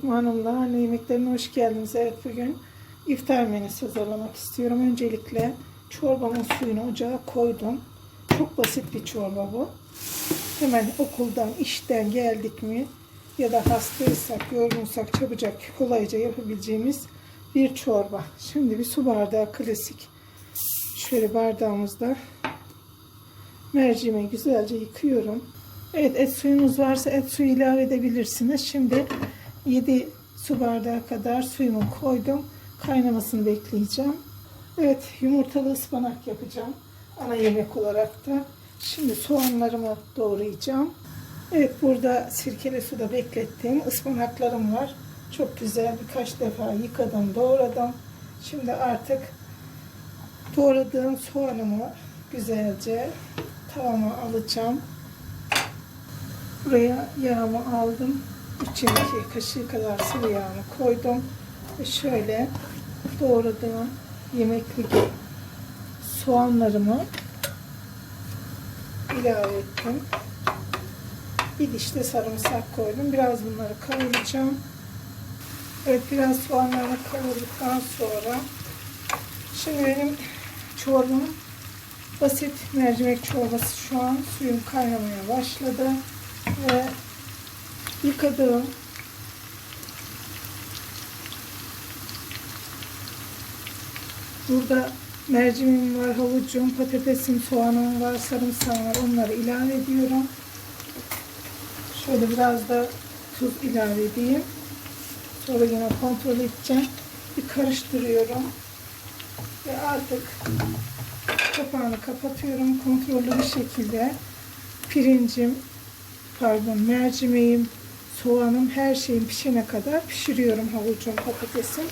Fatma Hanım'la anne yemeklerine hoş geldiniz. Evet bugün iftar menüsü hazırlamak istiyorum. Öncelikle çorbamın suyunu ocağa koydum. Çok basit bir çorba bu. Hemen okuldan, işten geldik mi ya da hastaysak, yorgunsak çabucak kolayca yapabileceğimiz bir çorba. Şimdi bir su bardağı klasik. Şöyle bardağımızda mercimeği güzelce yıkıyorum. Evet et suyunuz varsa et suyu ilave edebilirsiniz. Şimdi 7 su bardağı kadar suyumu koydum. Kaynamasını bekleyeceğim. Evet yumurtalı ıspanak yapacağım. Ana yemek olarak da. Şimdi soğanlarımı doğrayacağım. Evet burada sirkeli suda beklettiğim ıspanaklarım var. Çok güzel birkaç defa yıkadım doğradım. Şimdi artık doğradığım soğanımı güzelce tavama alacağım. Buraya yağımı aldım. 3 yemek kaşığı kadar sıvı yağını koydum. Ve şöyle doğradığım yemeklik soğanlarımı ilave ettim. Bir diş de sarımsak koydum. Biraz bunları kavuracağım. Evet biraz soğanlarını kavurduktan sonra şimdi benim çorbam basit mercimek çorbası şu an suyum kaynamaya başladı ve yıkadığım burada mercimeğim var, havucum, patatesim, soğanım var, sarımsağım var. Onları ilave ediyorum. Şöyle biraz da tuz ilave edeyim. Sonra yine kontrol edeceğim. Bir karıştırıyorum. Ve artık kapağını kapatıyorum. Kontrollü bir şekilde pirincim, pardon mercimeğim, soğanım her şeyin pişene kadar pişiriyorum havucum, patatesim.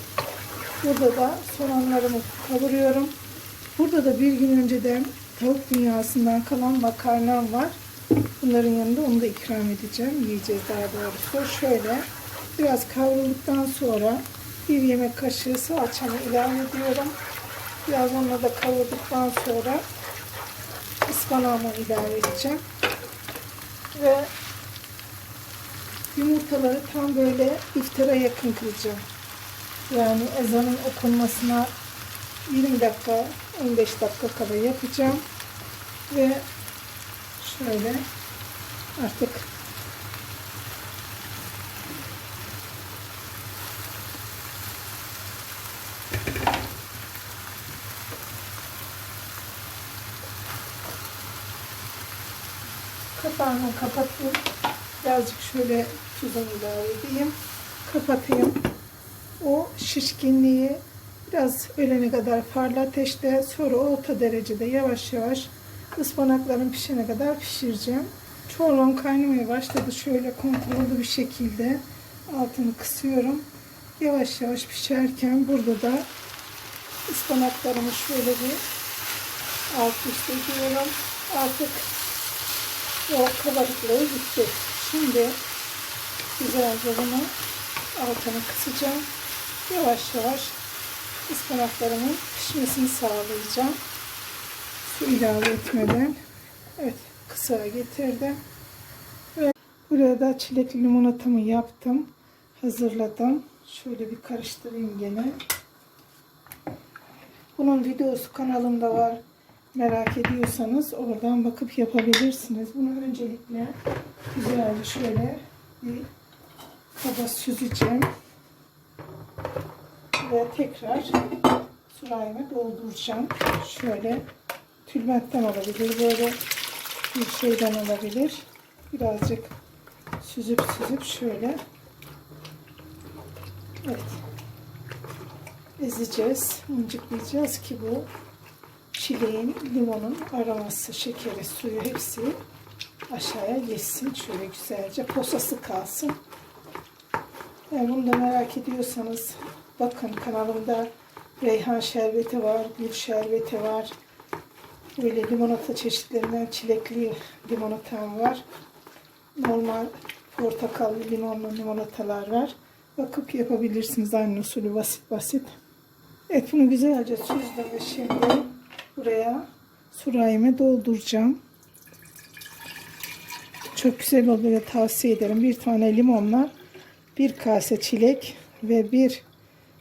Burada da soğanlarımı kavuruyorum. Burada da bir gün önceden tavuk dünyasından kalan makarnam var. Bunların yanında onu da ikram edeceğim. Yiyeceğiz daha doğrusu. Şöyle biraz kavrulduktan sonra bir yemek kaşığı salçamı ilave ediyorum. Biraz onunla da kavurduktan sonra ıspanağımı ilave edeceğim. Ve yumurtaları tam böyle iftara yakın kıracağım. Yani ezanın okunmasına 20 dakika 15 dakika kadar yapacağım. Ve şöyle artık kapağını kapatayım. Birazcık şöyle tuzunu ilave edeyim. Kapatayım. O şişkinliği biraz ölene kadar farlı ateşte sonra orta derecede yavaş yavaş ıspanakların pişene kadar pişireceğim. Çorbam kaynamaya başladı. Şöyle kontrollü bir şekilde altını kısıyorum. Yavaş yavaş pişerken burada da ıspanaklarımı şöyle bir alt üst ediyorum. Artık o kabarıklığı gitti. Şimdi güzelce bunu altını kısacağım. Yavaş yavaş ıspanaklarımın pişmesini sağlayacağım. Su ilave etmeden. Evet kısa getirdim. Ve buraya da çilekli limonatamı yaptım. Hazırladım. Şöyle bir karıştırayım gene. Bunun videosu kanalımda var. Merak ediyorsanız oradan bakıp yapabilirsiniz. Bunu öncelikle güzelce şöyle bir kaba süzeceğim. Ve tekrar sırayımı dolduracağım. Şöyle tülbentten olabilir. Böyle bir şeyden olabilir. Birazcık süzüp süzüp şöyle evet ezeceğiz. Mıncıklayacağız ki bu çileğin, limonun aroması, şekeri, suyu hepsi aşağıya geçsin. Şöyle güzelce posası kalsın. Yani bunu da merak ediyorsanız bakın kanalımda reyhan şerbeti var, gül şerbeti var. Böyle limonata çeşitlerinden çilekli limonatam var. Normal portakallı limonlu limonatalar var. Bakıp yapabilirsiniz aynı usulü basit basit. Evet bunu güzelce süzdüm ve şimdi buraya surayımı dolduracağım. Çok güzel oluyor tavsiye ederim. Bir tane limonla bir kase çilek ve bir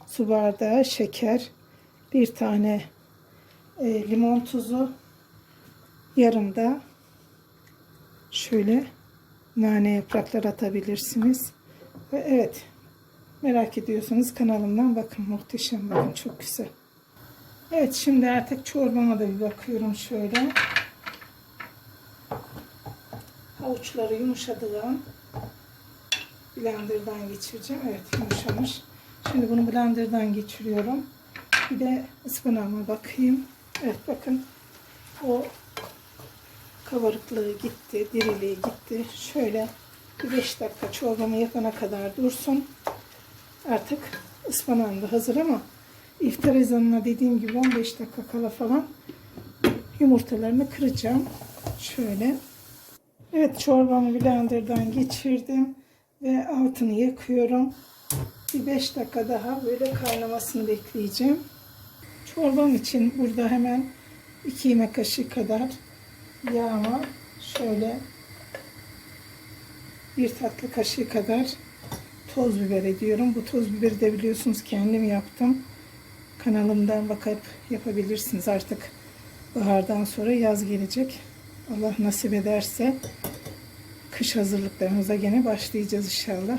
su bardağı şeker, bir tane e, limon tuzu, yarım da şöyle nane yaprakları atabilirsiniz. Ve evet merak ediyorsanız kanalımdan bakın muhteşem bakın çok güzel. Evet şimdi artık çorbama da bir bakıyorum şöyle. Havuçları yumuşadığım blenderdan geçireceğim. Evet yumuşamış. Şimdi bunu blenderdan geçiriyorum. Bir de ıspanağıma bakayım. Evet bakın o kabarıklığı gitti, diriliği gitti. Şöyle bir 5 dakika çorbamı yapana kadar dursun. Artık ıspanağım da hazır ama iftar ezanına dediğim gibi 15 dakika kala falan yumurtalarını kıracağım. Şöyle. Evet çorbamı blenderdan geçirdim ve altını yakıyorum. Bir 5 dakika daha böyle kaynamasını bekleyeceğim. Çorbam için burada hemen 2 yemek kaşığı kadar yağma şöyle bir tatlı kaşığı kadar toz biber ediyorum. Bu toz biberi de biliyorsunuz kendim yaptım. Kanalımdan bakıp yapabilirsiniz artık. Bahardan sonra yaz gelecek. Allah nasip ederse kış hazırlıklarımıza gene başlayacağız inşallah.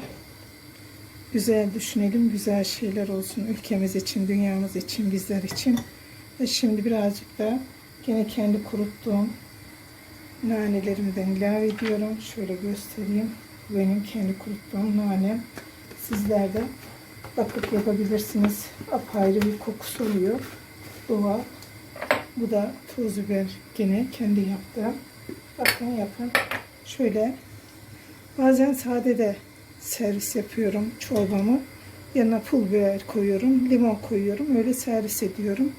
Güzel düşünelim, güzel şeyler olsun ülkemiz için, dünyamız için, bizler için. Ve şimdi birazcık da gene kendi kuruttuğum nanelerimden ilave ediyorum. Şöyle göstereyim. Benim kendi kuruttuğum nanem. Sizler de bakıp yapabilirsiniz. Apayrı bir kokusu oluyor. Doğal. Bu da toz biber gene kendi yaptığım. Bakın yapın. Şöyle bazen sade de servis yapıyorum çorbamı. Yanına pul biber koyuyorum. Limon koyuyorum. Öyle servis ediyorum.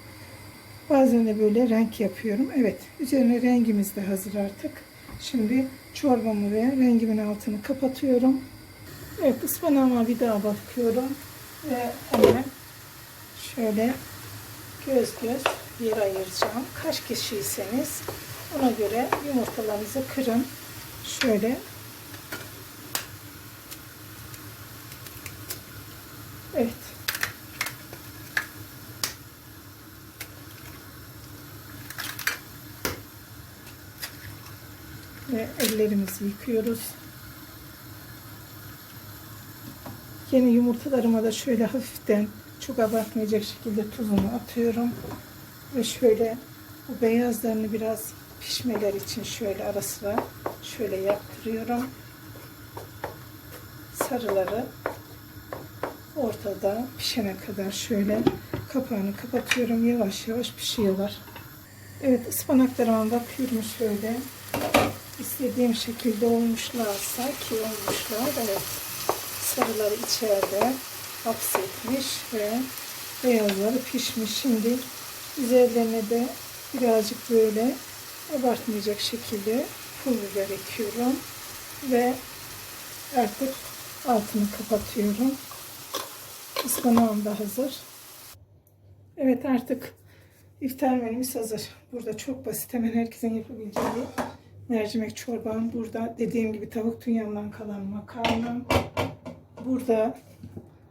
Bazen de böyle renk yapıyorum. Evet, üzerine rengimiz de hazır artık. Şimdi çorbamı ve rengimin altını kapatıyorum. Evet, ıspanağıma bir daha bakıyorum. Ve hemen şöyle göz göz bir ayıracağım. Kaç kişiyseniz ona göre yumurtalarınızı kırın. Şöyle Evet. ve ellerimizi yıkıyoruz. Yine yumurtalarıma da şöyle hafiften çok abartmayacak şekilde tuzunu atıyorum. Ve şöyle bu beyazlarını biraz pişmeler için şöyle ara sıra şöyle yaptırıyorum. Sarıları ortada pişene kadar şöyle kapağını kapatıyorum. Yavaş yavaş pişiyorlar. Evet ıspanaklarıma bakıyorum şöyle istediğim şekilde olmuşlarsa ki olmuşlar evet. Sarıları içeride hapsetmiş ve beyazları pişmiş. Şimdi üzerlerine de birazcık böyle abartmayacak şekilde pul biber ekiyorum ve artık altını kapatıyorum. Ispanağım da hazır. Evet artık iftar menümüz hazır. Burada çok basit hemen herkesin yapabileceği mercimek çorbam. Burada dediğim gibi tavuk dünyamdan kalan makarnam. Burada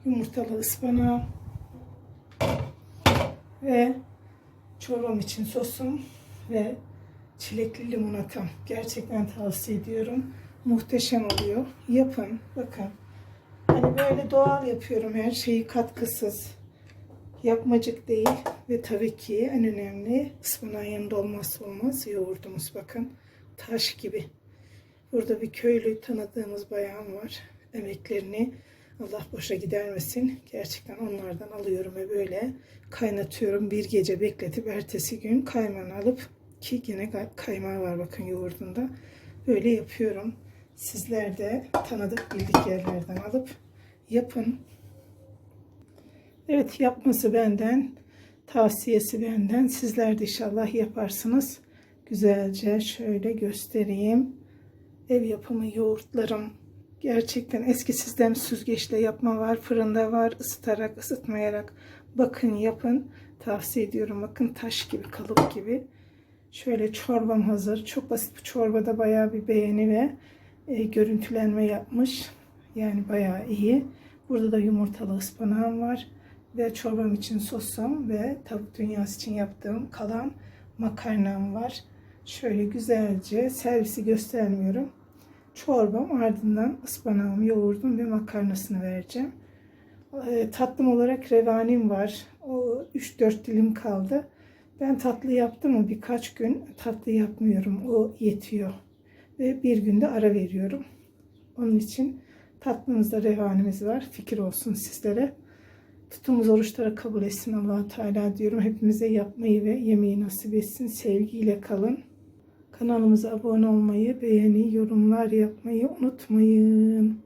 yumurtalı ıspanağım. Ve çorbam için sosum ve çilekli limonatam. Gerçekten tavsiye ediyorum. Muhteşem oluyor. Yapın. Bakın. Hani böyle doğal yapıyorum her şeyi katkısız. Yapmacık değil ve tabii ki en önemli ıspanağın yanında olmazsa olmaz yoğurdumuz bakın taş gibi. Burada bir köylü tanıdığımız bayan var. Emeklerini Allah boşa gidermesin. Gerçekten onlardan alıyorum ve böyle kaynatıyorum. Bir gece bekletip ertesi gün kaymağını alıp ki yine kaymağı var bakın yoğurdunda. Böyle yapıyorum. Sizler de tanıdık bildik yerlerden alıp yapın. Evet yapması benden, tavsiyesi benden. Sizler de inşallah yaparsınız güzelce şöyle göstereyim. Ev yapımı yoğurtlarım. Gerçekten eski sistem süzgeçle yapma var, fırında var, ısıtarak, ısıtmayarak. Bakın yapın. Tavsiye ediyorum. Bakın taş gibi, kalıp gibi. Şöyle çorbam hazır. Çok basit bir çorbada bayağı bir beğeni ve e, görüntülenme yapmış. Yani bayağı iyi. Burada da yumurtalı ıspanağım var. Ve çorbam için sosum ve tavuk dünyası için yaptığım kalan makarnam var. Şöyle güzelce servisi göstermiyorum. Çorbam ardından ıspanağım, yoğurdum ve makarnasını vereceğim. E, tatlım olarak revanim var. O 3-4 dilim kaldı. Ben tatlı yaptım mı birkaç gün tatlı yapmıyorum. O yetiyor. Ve bir günde ara veriyorum. Onun için tatlımızda revanimiz var. Fikir olsun sizlere. Tuttuğumuz oruçları kabul etsin allah Teala diyorum. Hepimize yapmayı ve yemeği nasip etsin. Sevgiyle kalın. Kanalımıza abone olmayı, beğeni, yorumlar yapmayı unutmayın.